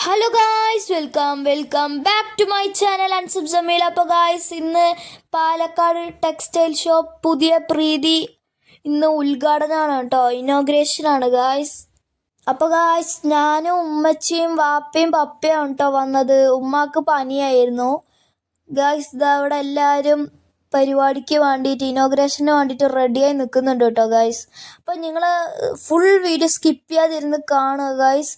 Hello guys welcome welcome back to my channel Ansub Jameel അപ്പോൾ guys ഇന്ന് Palakkad textile shop പുതിയ പ്രീതി ഇന്ന് ഉദ്ഘാടനമാണ് കേട്ടോ ഇനോഗ്രേഷൻ ആണ് ഗായ്സ് അപ്പോൾ ഗായ്സ് ഞാനും ഉമ്മച്ചിയും വാപ്പയും പപ്പയും കേട്ടോ വന്നത്. ഉമ്മാക്ക് പനിയായിരുന്നു. ഗായ്സ് ഇതാ അവിടെ എല്ലാവരും പരിപാടിക്ക് വേണ്ടിയിട്ട് ഇനോഗ്രേഷന് വേണ്ടിയിട്ട് റെഡിയായി നിൽക്കുന്നുണ്ട് കേട്ടോ ഗായ്സ് അപ്പോൾ നിങ്ങൾ ഫുൾ വീഡിയോ സ്കിപ്പ് ചെയ്യാതിരുന്ന് കാണുക ഗായ്സ്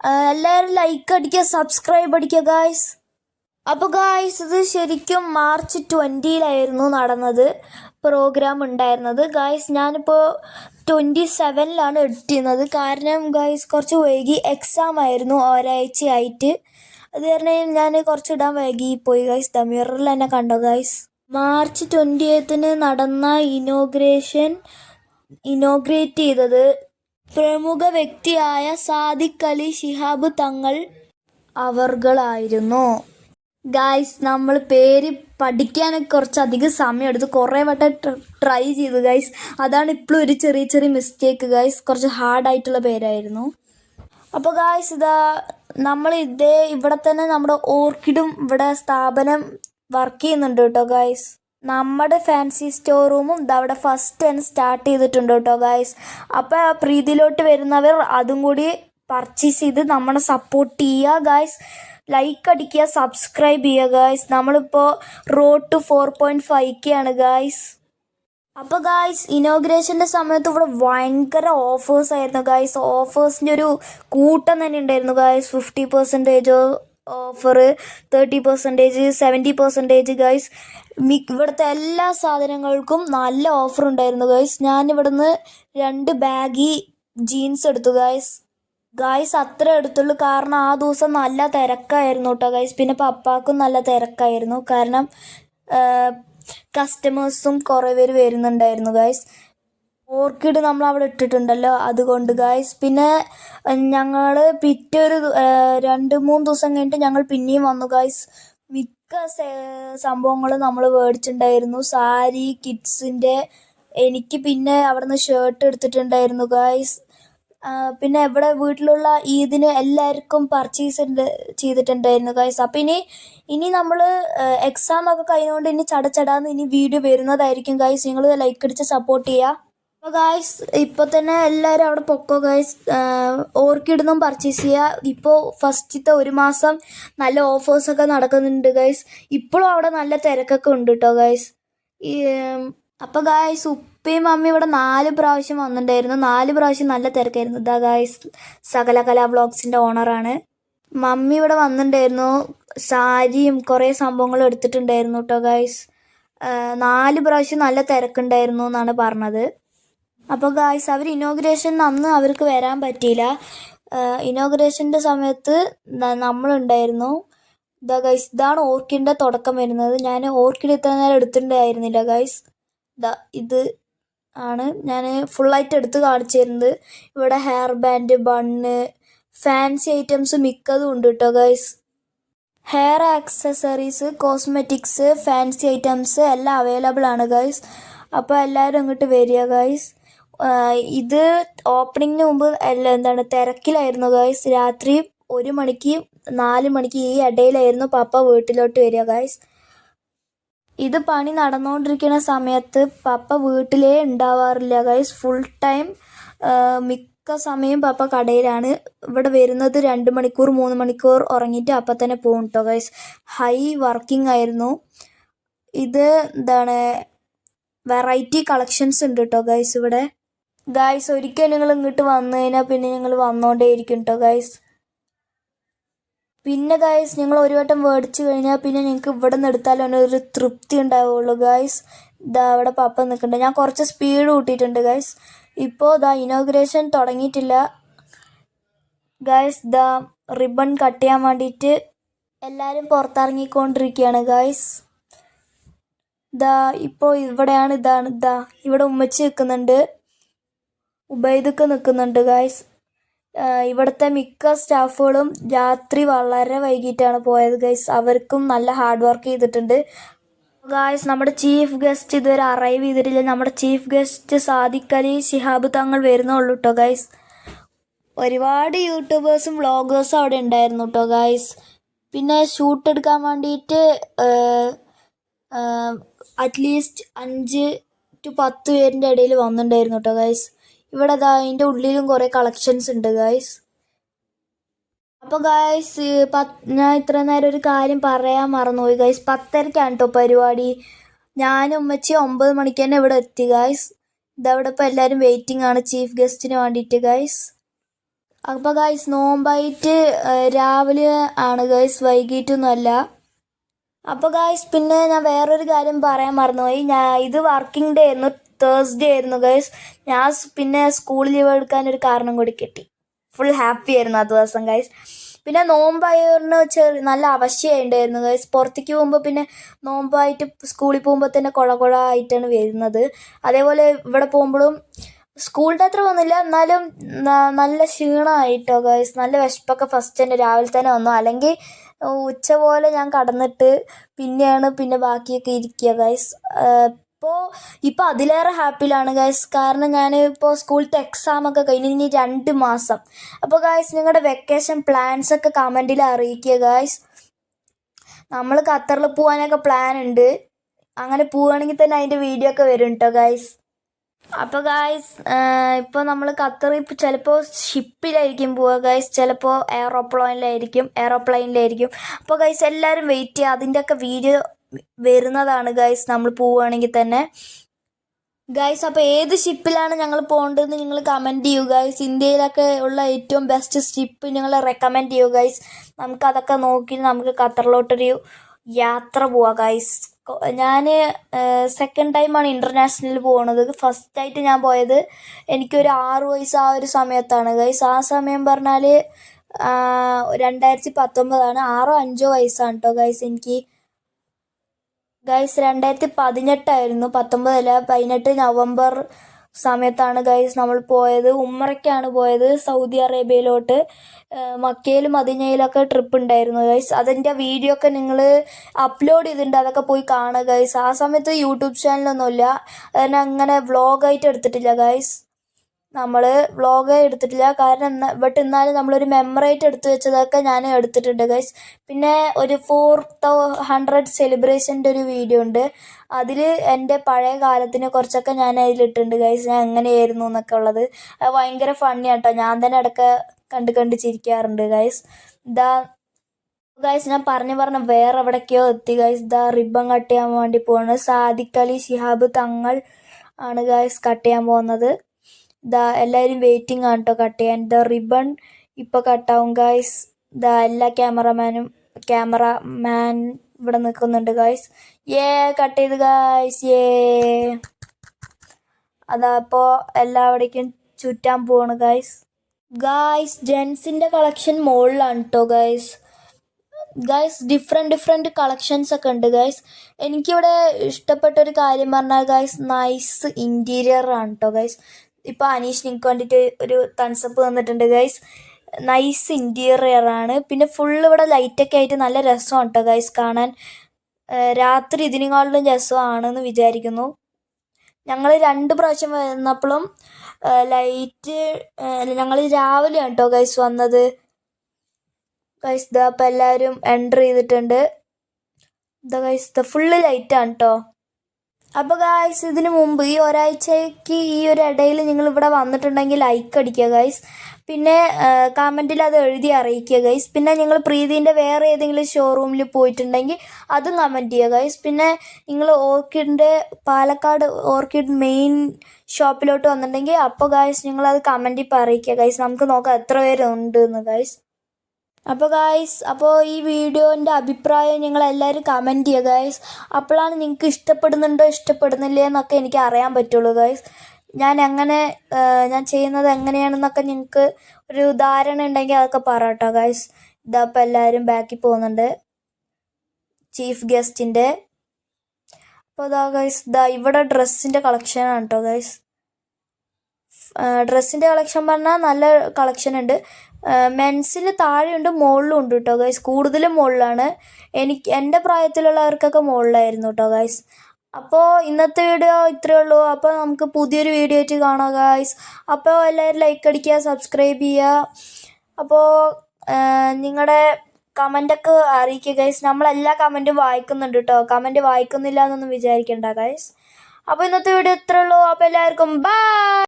എല്ലാവരും ലൈക്ക് അടിക്കുക സബ്സ്ക്രൈബ് അടിക്കുക ഗായ്സ് അപ്പോൾ ഗായ്സ് ഇത് ശരിക്കും മാർച്ച് ട്വന്റിയിലായിരുന്നു നടന്നത് പ്രോഗ്രാം ഉണ്ടായിരുന്നത്. ഗായ്സ് ഞാനിപ്പോൾ ട്വന്റി സെവനിലാണ് എഡിറ്റ് ചെയ്യുന്നത് കാരണം ഗായ്സ് കുറച്ച് വൈകി എക്സാം ആയിരുന്നു ഒരാഴ്ചയായിട്ട്. അത് കാരണം ഞാൻ കുറച്ച് ഇടാൻ വൈകി പോയി ഗായ്സ് ദ മിററിൽ തന്നെ കണ്ടോ ഗായ്സ് മാർച്ച് ട്വന്റി എയ്ത്തിന് നടന്ന ഇനോഗ്രേഷൻ ഇനോഗ്രേറ്റ് ചെയ്തത് പ്രമുഖ വ്യക്തിയായ സാദിഖ് അലി ശിഹാബ് തങ്ങൾ അവർകളായിരുന്നു. ഗായ്സ് നമ്മൾ പേര് പഠിക്കാനൊക്കെ കുറച്ച് അധികം സമയം എടുത്തു കുറേ വട്ടം ട്രൈ ചെയ്തു ഗൈസ് അതാണ് ഇപ്പോഴും ഒരു ചെറിയ ചെറിയ മിസ്റ്റേക്ക് ഗൈസ് കുറച്ച് ഹാർഡായിട്ടുള്ള പേരായിരുന്നു. അപ്പോൾ ഗായ്സ് ഇതാ നമ്മൾ ഇതേ ഇവിടെ തന്നെ നമ്മുടെ ഓർക്കിഡും ഇവിടെ സ്ഥാപനം വർക്ക് ചെയ്യുന്നുണ്ട് കേട്ടോ ഗായ്സ് നമ്മുടെ ഫാൻസി സ്റ്റോർ റൂമും അവിടെ ഫസ്റ്റ് തന്നെ സ്റ്റാർട്ട് ചെയ്തിട്ടുണ്ട് കേട്ടോ ഗായ്സ് അപ്പോൾ പ്രീതിയിലോട്ട് വരുന്നവർ അതും കൂടി പർച്ചേസ് ചെയ്ത് നമ്മളെ സപ്പോർട്ട് ചെയ്യുക ഗായ്സ് ലൈക്ക് അടിക്കുക സബ്സ്ക്രൈബ് ചെയ്യുക ഗായ്സ് നമ്മളിപ്പോൾ road to four point five ആണ് ഗായ്സ് അപ്പോൾ ഗായ്സ് ഇനോഗ്രേഷന്റെ സമയത്ത് ഇവിടെ ഭയങ്കര ഓഫേഴ്സ് ആയിരുന്നു ഗായ്സ് ഓഫേഴ്സിന്റെ ഒരു കൂട്ടം തന്നെ ഉണ്ടായിരുന്നു guys fifty percentage offer thirty percentage seventy percentage മി ഇവിടുത്തെ എല്ലാ സാധനങ്ങൾക്കും നല്ല ഓഫർ ഉണ്ടായിരുന്നു ഗൈസ് ഞാൻ ഇവിടുന്ന് രണ്ട് ബാഗി ജീൻസ് എടുത്തു ഗൈസ് ഗായ്സ് അത്ര എടുത്തുള്ളൂ. കാരണം ആ ദിവസം നല്ല തിരക്കായിരുന്നു കേട്ടോ ഗൈസ് പിന്നെ പപ്പാക്കും നല്ല തിരക്കായിരുന്നു. കാരണം കസ്റ്റമേഴ്സും കുറേ പേര് വരുന്നുണ്ടായിരുന്നു ഗൈസ് ഓർക്കിഡ് നമ്മൾ അവിടെ ഇട്ടിട്ടുണ്ടല്ലോ അതുകൊണ്ട് ഗായ്സ് പിന്നെ ഞങ്ങൾ പിറ്റേ ഒരു രണ്ട് മൂന്ന് ദിവസം കഴിഞ്ഞിട്ട് ഞങ്ങൾ പിന്നെയും വന്നു ഗായ്സ് മിക്ക സംഭവങ്ങളും നമ്മൾ മേടിച്ചിട്ടുണ്ടായിരുന്നു സാരി കിഡ്സിന്റെ എനിക്ക് പിന്നെ അവിടുന്ന് ഷർട്ട് എടുത്തിട്ടുണ്ടായിരുന്നു ഗായ്സ് പിന്നെ ഇവിടെ വീട്ടിലുള്ള ഈദിന് എല്ലാവർക്കും പർച്ചേസ് ചെയ്തിട്ടുണ്ടായിരുന്നു ഗൈസ് അപ്പം ഇനി ഇനി നമ്മൾ എക്സാം ഒക്കെ കഴിഞ്ഞുകൊണ്ട് ഇനി ചടച്ചടാന്ന് ഇനി വീഡിയോ വരുന്നതായിരിക്കും ഗൈസ് നിങ്ങൾ ലൈക്ക് അടിച്ച് സപ്പോർട്ട് ചെയ്യുക ഗായ്സ് ഇപ്പോൾ തന്നെ എല്ലാവരും അവിടെ പൊക്കോ ഗായ്സ് ഓർക്കിഡൊന്നും പർച്ചേസ് ചെയ്യുക ഇപ്പോൾ ഫസ്റ്റത്തെ ഒരു മാസം നല്ല ഓഫേഴ്സൊക്കെ നടക്കുന്നുണ്ട് ഗായ്സ് ഇപ്പോഴും അവിടെ നല്ല തിരക്കൊക്കെ ഉണ്ട് കേട്ടോ ഗായ്സ് അപ്പോൾ ഗായ്സ് ഉപ്പയും മമ്മിയും ഇവിടെ നാല് പ്രാവശ്യം വന്നിട്ടുണ്ടായിരുന്നു. നാല് പ്രാവശ്യം നല്ല തിരക്കായിരുന്നു. ഇതാ ഗായ്സ് സകല കലാ ബ്ലോഗ്സിന്റെ ഓണറാണ് മമ്മി ഇവിടെ വന്നിട്ടുണ്ടായിരുന്നു. സാരിയും കുറേ സംഭവങ്ങളും എടുത്തിട്ടുണ്ടായിരുന്നു കേട്ടോ ഗായ്സ് നാല് പ്രാവശ്യം നല്ല തിരക്കുണ്ടായിരുന്നു എന്നാണ് പറഞ്ഞത്. അപ്പോൾ ഗായ്സ് അവർ ഇനോഗ്രേഷൻ അന്ന് അവർക്ക് വരാൻ പറ്റിയില്ല. ഇനോഗ്രേഷന്റെ സമയത്ത് നമ്മളുണ്ടായിരുന്നു. ഇതാ ഗൈസ് ഇതാണ് ഓർക്കിഡിന്റെ തുടക്കം വരുന്നത്. ഞാൻ ഓർക്കിഡ് ഇത്ര നേരം എടുത്തിട്ടുണ്ടായിരുന്നില്ല ഗൈസ് ഇതാ ഇത് ആണ് ഞാൻ ഫുള്ളായിട്ട് എടുത്ത് കാണിച്ചു തരുന്നത്. ഇവിടെ hair band bun fancy items മിക്കതും ഉണ്ട് കേട്ടോ guys hair accessories cosmetics fancy items എല്ലാം അവൈലബിൾ ആണ് ഗൈസ് അപ്പോൾ എല്ലാവരും അങ്ങോട്ട് വരിക ഗൈസ് ഇത് ഓപ്പണിങ്ങിന് മുമ്പ് അല്ല എന്താണ് തിരക്കിലായിരുന്നു ഗായ്സ് രാത്രി ഒരു മണിക്ക് നാല് മണിക്ക് ഈ ഇടയിലായിരുന്നു പപ്പ വീട്ടിലോട്ട് വരിക ഗായ്സ് ഇത് പണി നടന്നുകൊണ്ടിരിക്കുന്ന സമയത്ത് പപ്പ വീട്ടിലേ ഉണ്ടാവാറില്ല ഗായ്സ് ഫുൾ ടൈം മിക്ക സമയം പപ്പ കടയിലാണ്. ഇവിടെ വരുന്നത് രണ്ട് മണിക്കൂർ മൂന്ന് മണിക്കൂർ ഉറങ്ങിയിട്ട് അപ്പം തന്നെ പോകും കേട്ടോ ഗൈസ് ഹൈ വർക്കിംഗ് ആയിരുന്നു. ഇത് എന്താണ് വെറൈറ്റി കളക്ഷൻസ് ഉണ്ട് കേട്ടോ ഗൈസ് ഇവിടെ. ഗായ്സ് ഒരിക്കൽ നിങ്ങൾ ഇങ്ങോട്ട് വന്നു കഴിഞ്ഞാൽ പിന്നെ നിങ്ങൾ വന്നുകൊണ്ടേയിരിക്കും കേട്ടോ ഗായ്സ് പിന്നെ ഗായ്സ് ഞങ്ങൾ ഒരു വട്ടം മേടിച്ചു കഴിഞ്ഞാൽ പിന്നെ നിങ്ങൾക്ക് ഇവിടെ നിന്ന് എടുത്താലാണ് ഒരു തൃപ്തി ഉണ്ടാവുള്ളൂ ഗായ്സ് ഇതാ അവിടെ പപ്പ നിൽക്കുന്നുണ്ട്. ഞാൻ കുറച്ച് സ്പീഡ് കൂട്ടിയിട്ടുണ്ട് ഗായ്സ് ഇപ്പോൾ ദാ ഇനോഗ്രേഷൻ തുടങ്ങിയിട്ടില്ല. ഗായ്സ് ദാ റിബൺ കട്ട് ചെയ്യാൻ വേണ്ടിയിട്ട് എല്ലാവരും പുറത്തിറങ്ങിക്കൊണ്ടിരിക്കുകയാണ് ഗായ്സ് ഇതാ ഇപ്പോൾ ഇവിടെയാണ് ഇതാണ് ദാ ഇവിടെ ഉമ്മച്ചി നിൽക്കുന്നുണ്ട്. ഉബൈദൊക്കെ നിൽക്കുന്നുണ്ട് ഗായ്സ് ഇവിടുത്തെ മിക്ക സ്റ്റാഫുകളും രാത്രി വളരെ വൈകിട്ടാണ് പോയത് ഗൈസ് അവർക്കും നല്ല ഹാർഡ് വർക്ക് ചെയ്തിട്ടുണ്ട്. ഗായ്സ് നമ്മുടെ ചീഫ് ഗസ്റ്റ് ഇതുവരെ അറൈവ് ചെയ്തിട്ടില്ല. നമ്മുടെ ചീഫ് ഗസ്റ്റ് സാദിഖ് അലി ശിഹാബ് തങ്ങൾ വരുന്നുള്ളൂ കേട്ടോ ഗൈസ് ഒരുപാട് യൂട്യൂബേഴ്സും വ്ളോഗേഴ്സും അവിടെ ഉണ്ടായിരുന്നു കേട്ടോ ഗായ്സ് പിന്നെ ഷൂട്ട് എടുക്കാൻ വേണ്ടിയിട്ട് അറ്റ്ലീസ്റ്റ് അഞ്ച് ടു പത്ത് പേരിന്റെ ഇടയിൽ വന്നിട്ടുണ്ടായിരുന്നു കേട്ടോ ഗായ്സ് ഇവിടെ ദാ അതിന്റെ ഉള്ളിലും കുറേ കളക്ഷൻസ് ഉണ്ട് ഗായ്സ് അപ്പോൾ ഗായ്സ് പത്ത് ഞാൻ ഇത്ര നേരം ഒരു കാര്യം പറയാൻ മറന്നുപോയി ഗായ്സ് പത്തരക്കാണ് കേട്ടോ പരിപാടി. ഞാനും ഉമ്മച്ചി ഒമ്പത് മണിക്ക് തന്നെ ഇവിടെ എത്തി ഗായ്സ് ഇതവിടെ ഇപ്പോൾ എല്ലാവരും വെയിറ്റിംഗ് ആണ് ചീഫ് ഗസ്റ്റിന് വേണ്ടിയിട്ട് ഗായ്സ് അപ്പോൾ ഗായ്സ് നോമ്പായിട്ട് രാവിലെ ആണ് ഗായ്സ് വൈകിട്ടൊന്നുമല്ല. അപ്പോൾ ഗായ്സ് പിന്നെ ഞാൻ വേറൊരു കാര്യം പറയാൻ മറന്നുപോയി. ഞാൻ ഇത് വർക്കിംഗ് ഡേ ആയിരുന്നു. തേഴ്സ്ഡേ ആയിരുന്നു ഗൈസ് ഞാൻ പിന്നെ സ്കൂൾ ലീവ് എടുക്കാൻ ഒരു കാരണം കൂടി കിട്ടി. ഫുൾ ഹാപ്പി ആയിരുന്നു ആ ദിവസം ഗൈസ് പിന്നെ നോമ്പായതുകൊണ്ട് ചെറിയ നല്ല അവശ്യമുണ്ടായിരുന്നു ഗൈസ് പുറത്തേക്ക് പോകുമ്പോൾ പിന്നെ നോമ്പായിട്ട് സ്കൂളിൽ പോകുമ്പോൾ തന്നെ കുള കുള ആയിട്ടാണ് വരുന്നത്. അതേപോലെ ഇവിടെ പോകുമ്പോഴും സ്കൂളിന്റെ അത്ര വന്നില്ല എന്നാലും നല്ല ക്ഷീണമായിട്ടോ ഗൈസ് നല്ല വിശപ്പൊക്കെ ഫസ്റ്റ് തന്നെ രാവിലെ തന്നെ വന്നു. അല്ലെങ്കിൽ ഉച്ച പോലെ ഞാൻ കടന്നിട്ട് പിന്നെയാണ് പിന്നെ ബാക്കിയൊക്കെ ഇരിക്കുക ഗൈസ് ഇപ്പോൾ ഇപ്പോൾ അതിലേറെ ഹാപ്പിയിലാണ് ഗൈസ് കാരണം ഞാൻ ഇപ്പോൾ സ്കൂളിലത്തെ എക്സാം ഒക്കെ കഴിഞ്ഞ് ഇനി രണ്ട് മാസം. അപ്പോൾ ഗൈസ് നിങ്ങളുടെ വെക്കേഷൻ പ്ലാൻസ് ഒക്കെ കമന്റിൽ അറിയിക്കുക ഗൈസ് നമ്മൾ ഖത്തറിൽ പോകാനൊക്കെ പ്ലാൻ ഉണ്ട് അങ്ങനെ പോവുകയാണെങ്കിൽ തന്നെ അതിന്റെ വീഡിയോ ഒക്കെ വരും കേട്ടോ ഗൈസ് അപ്പോൾ ഗായ്സ് ഇപ്പോൾ നമ്മൾ ഖത്തറിൽ ചിലപ്പോൾ ഷിപ്പിലായിരിക്കും പോവുക ഗായ്സ് ചിലപ്പോൾ എയറോപ്ലെയിനിലായിരിക്കും എയറോപ്ലെയിനിലായിരിക്കും അപ്പോൾ ഗൈസ് എല്ലാവരും വെയിറ്റ് ചെയ്യുക അതിന്റെയൊക്കെ വീഡിയോ വരുന്നതാണ് ഗൈസ് നമ്മൾ പോവുകയാണെങ്കിൽ തന്നെ. ഗൈസ് അപ്പോൾ ഏത് ഷിപ്പിലാണ് ഞങ്ങൾ പോകേണ്ടതെന്ന് നിങ്ങൾ കമന്റ് ചെയ്യൂ ഗൈസ് ഇന്ത്യയിലൊക്കെ ഉള്ള ഏറ്റവും ബെസ്റ്റ് ഷിപ്പ് നിങ്ങൾ റെക്കമെൻഡ് ചെയ്യൂ ഗൈസ് നമുക്കതൊക്കെ നോക്കി നമുക്ക് ഖത്തറിലോട്ടൊരു യാത്ര പോവാം ഗൈസ് ഞാൻ സെക്കൻഡ് ടൈമാണ് ഇന്റർനാഷണലിൽ പോകുന്നത് ഫസ്റ്റ് ആയിട്ട് ഞാൻ പോയത് എനിക്കൊരു ആറ് വയസ്സ് ആ ഒരു സമയത്താണ് ഗൈസ് ആ സമയം പറഞ്ഞാൽ രണ്ടായിരത്തി പത്തൊമ്പതാണ് ആറോ അഞ്ചോ വയസ്സാണ് കേട്ടോ ഗൈസ് എനിക്ക് ഗൈസ് രണ്ടായിരത്തി പതിനെട്ടായിരുന്നു പത്തൊമ്പതല്ല പതിനെട്ട് നവംബർ സമയത്താണ് ഗൈസ് നമ്മൾ പോയത്. ഉമ്മറയ്ക്കാണ് പോയത് സൗദി അറേബ്യയിലോട്ട്. മക്കയിലും മദീനയിലൊക്കെ ട്രിപ്പ് ഉണ്ടായിരുന്നു ഗൈസ് അതിന്റെ വീഡിയോ ഒക്കെ നിങ്ങൾ അപ്ലോഡ് ചെയ്തിട്ടുണ്ട്. അതൊക്കെ പോയി കാണുക ഗൈസ് ആ സമയത്ത് യൂട്യൂബ് ചാനലൊന്നുമില്ല അതിനെ അങ്ങനെ വ്ളോഗായിട്ട് എടുത്തിട്ടില്ല ഗൈസ് നമ്മൾ വ്ളോഗ് എടുത്തിട്ടില്ല. കാരണം എന്നാ ബട്ട് എന്നാലും നമ്മളൊരു മെമ്മറായിട്ട് എടുത്തു വെച്ചതൊക്കെ ഞാൻ എടുത്തിട്ടുണ്ട് ഗൈസ് പിന്നെ ഒരു ഫോർ ഹൺഡ്രഡ് സെലിബ്രേഷന്റെ ഒരു വീഡിയോ ഉണ്ട്. അതിൽ എന്റെ പഴയ കാലത്തിനെ കുറച്ചൊക്കെ ഞാൻ അതിലിട്ടുണ്ട് ഗൈസ് ഞാൻ എങ്ങനെയായിരുന്നു എന്നൊക്കെ ഉള്ളത്. അത് ഭയങ്കര ഫണ്ണി കേട്ടോ ഞാൻ തന്നെ ഇടയ്ക്ക് കണ്ട് കണ്ട് ചിരിക്കാറുണ്ട് ഗൈസ് ഇതാ ഗൈസ് ഞാൻ പറഞ്ഞു പറഞ്ഞ വേറെ എവിടേക്കോ എത്തി ഗൈസ് ദാ റിബൺ കട്ട് ചെയ്യാൻ വേണ്ടി പോകുന്നത് സാദിഖ് അലി തങ്ങൾ ആണ് ഗൈസ് കട്ട് ചെയ്യാൻ പോകുന്നത്. ദാ എല്ലാവരും വെയിറ്റിംഗ് ആണ് കേട്ടോ കട്ട് ചെയ്യാൻ. ദ റിബൺ ഇപ്പോൾ കട്ടാവും ഗായ്സ് ദാ എല്ലാ ക്യാമറമാനും ക്യാമറ മാൻ ഇവിടെ നിൽക്കുന്നുണ്ട് ഗായ്സ് ഏ കട്ട് ചെയ്ത് ഗായ്സ് ഏ അതാ അപ്പോൾ എല്ലാവിടേക്കും ചുറ്റാൻ പോവാണ് ഗായ്സ് ഗായ്സ് ജെൻസിന്റെ കളക്ഷൻ മുകളിലാണ് കേട്ടോ guys guys different different collections ഒക്കെ ഉണ്ട് ഗൈസ് എനിക്കിവിടെ ഇഷ്ടപ്പെട്ട ഒരു കാര്യം പറഞ്ഞാൽ ഗൈസ് നൈസ് ഇന്റീരിയർ ആണ് കേട്ടോ ഗൈസ് ഇപ്പോൾ അനീഷ് നിങ്ങൾക്ക് വേണ്ടിയിട്ട് ഒരു തൺസപ്പ് തന്നിട്ടുണ്ട് ഗൈസ് നൈസ് ഇന്റീരിയർ ആണ്. പിന്നെ ഫുള്ള് ഇവിടെ ലൈറ്റൊക്കെ ആയിട്ട് നല്ല രസമാണ് കേട്ടോ ഗൈസ് കാണാൻ. രാത്രി ഇതിനെക്കാളിലും രസമാണെന്ന് വിചാരിക്കുന്നു. ഞങ്ങൾ രണ്ട് പ്രാവശ്യം വന്നപ്പോഴും ലൈറ്റ് ഞങ്ങൾ രാവിലെ കേട്ടോ ഗൈസ് വന്നത്. ഗൈസ് ദാ അപ്പം എല്ലാവരും എന്റർ ചെയ്തിട്ടുണ്ട്. ദ ഗൈസ് ദ ഫുള്ള് ലൈറ്റാണ് കേട്ടോ അപ്പോൾ ഗായ്സ് ഇതിനു മുമ്പ് ഈ ഒരാഴ്ചയ്ക്ക് ഈ ഒരു ഇടയിൽ നിങ്ങൾ ഇവിടെ വന്നിട്ടുണ്ടെങ്കിൽ ലൈക്ക് അടിക്കുക ഗൈസ് പിന്നെ കമന്റിൽ അത് എഴുതി അറിയിക്കുക ഗൈസ് പിന്നെ നിങ്ങൾ പ്രീതിന്റെ വേറെ ഏതെങ്കിലും ഷോറൂമിൽ പോയിട്ടുണ്ടെങ്കിൽ അതും കമന്റ് ചെയ്യുക ഗൈസ് പിന്നെ നിങ്ങൾ ഓർക്കിഡിന്റെ പാലക്കാട് ഓർക്കിഡ് മെയിൻ ഷോപ്പിലോട്ട് വന്നിട്ടുണ്ടെങ്കിൽ അപ്പോൾ ഗൈസ് നിങ്ങളത് കമന്റിൽ അറിയിക്കുക ഗൈസ് നമുക്ക് നോക്കാം എത്ര പേരുണ്ട് എന്ന് ഗൈസ് അപ്പോൾ ഗായ്സ് അപ്പോൾ ഈ വീഡിയോന്റെ അഭിപ്രായം നിങ്ങൾ എല്ലാവരും കമന്റ് ചെയ്യുക ഗായ്സ് അപ്പോഴാണ് നിങ്ങൾക്ക് ഇഷ്ടപ്പെടുന്നുണ്ടോ ഇഷ്ടപ്പെടുന്നില്ലേ എന്നൊക്കെ എനിക്ക് അറിയാൻ പറ്റുള്ളൂ ഗായ്സ് ഞാൻ എങ്ങനെ ഞാൻ ചെയ്യുന്നത് എങ്ങനെയാണെന്നൊക്കെ നിങ്ങൾക്ക് ഒരു ധാരണ ഉണ്ടെങ്കിൽ അതൊക്കെ പറയട്ടോ ഗായ്സ് ഇതപ്പോൾ എല്ലാവരും ബാക്കിൽ പോകുന്നുണ്ട്. ചീഫ് ഗസ്റ്റിന്റെ അപ്പോൾ ഇതാ ഗൈസ് ഇതാ ഇവിടെ ഡ്രസ്സിന്റെ കളക്ഷനാണ് കേട്ടോ ഗൈസ് ഡ്രസ്സിന്റെ കളക്ഷൻ പറഞ്ഞാൽ നല്ല കളക്ഷൻ ഉണ്ട്. മെൻസിൽ താഴെയുണ്ട് മുകളിലും ഉണ്ട് കേട്ടോ ഗൈസ് കൂടുതലും മുകളിലാണ് എനിക്ക് എന്റെ പ്രായത്തിലുള്ളവർക്കൊക്കെ മുകളിലായിരുന്നു കേട്ടോ ഗൈസ് അപ്പോൾ ഇന്നത്തെ വീഡിയോ ഇത്രയേ ഉള്ളൂ. അപ്പോൾ നമുക്ക് പുതിയൊരു വീഡിയോ ആയിട്ട് കാണാം ഗൈസ് അപ്പോൾ എല്ലാവരും ലൈക്ക് അടിക്കുക സബ്സ്ക്രൈബ് ചെയ്യുക. അപ്പോൾ നിങ്ങളുടെ കമന്റൊക്കെ അറിയിക്കുക ഗൈസ് നമ്മളെല്ലാ കമന്റും വായിക്കുന്നുണ്ട് കേട്ടോ കമന്റ് വായിക്കുന്നില്ല എന്നൊന്നും വിചാരിക്കണ്ട ഗൈസ് അപ്പോൾ ഇന്നത്തെ വീഡിയോ ഇത്രയേ ഉള്ളൂ. അപ്പോൾ എല്ലാവർക്കും ബൈ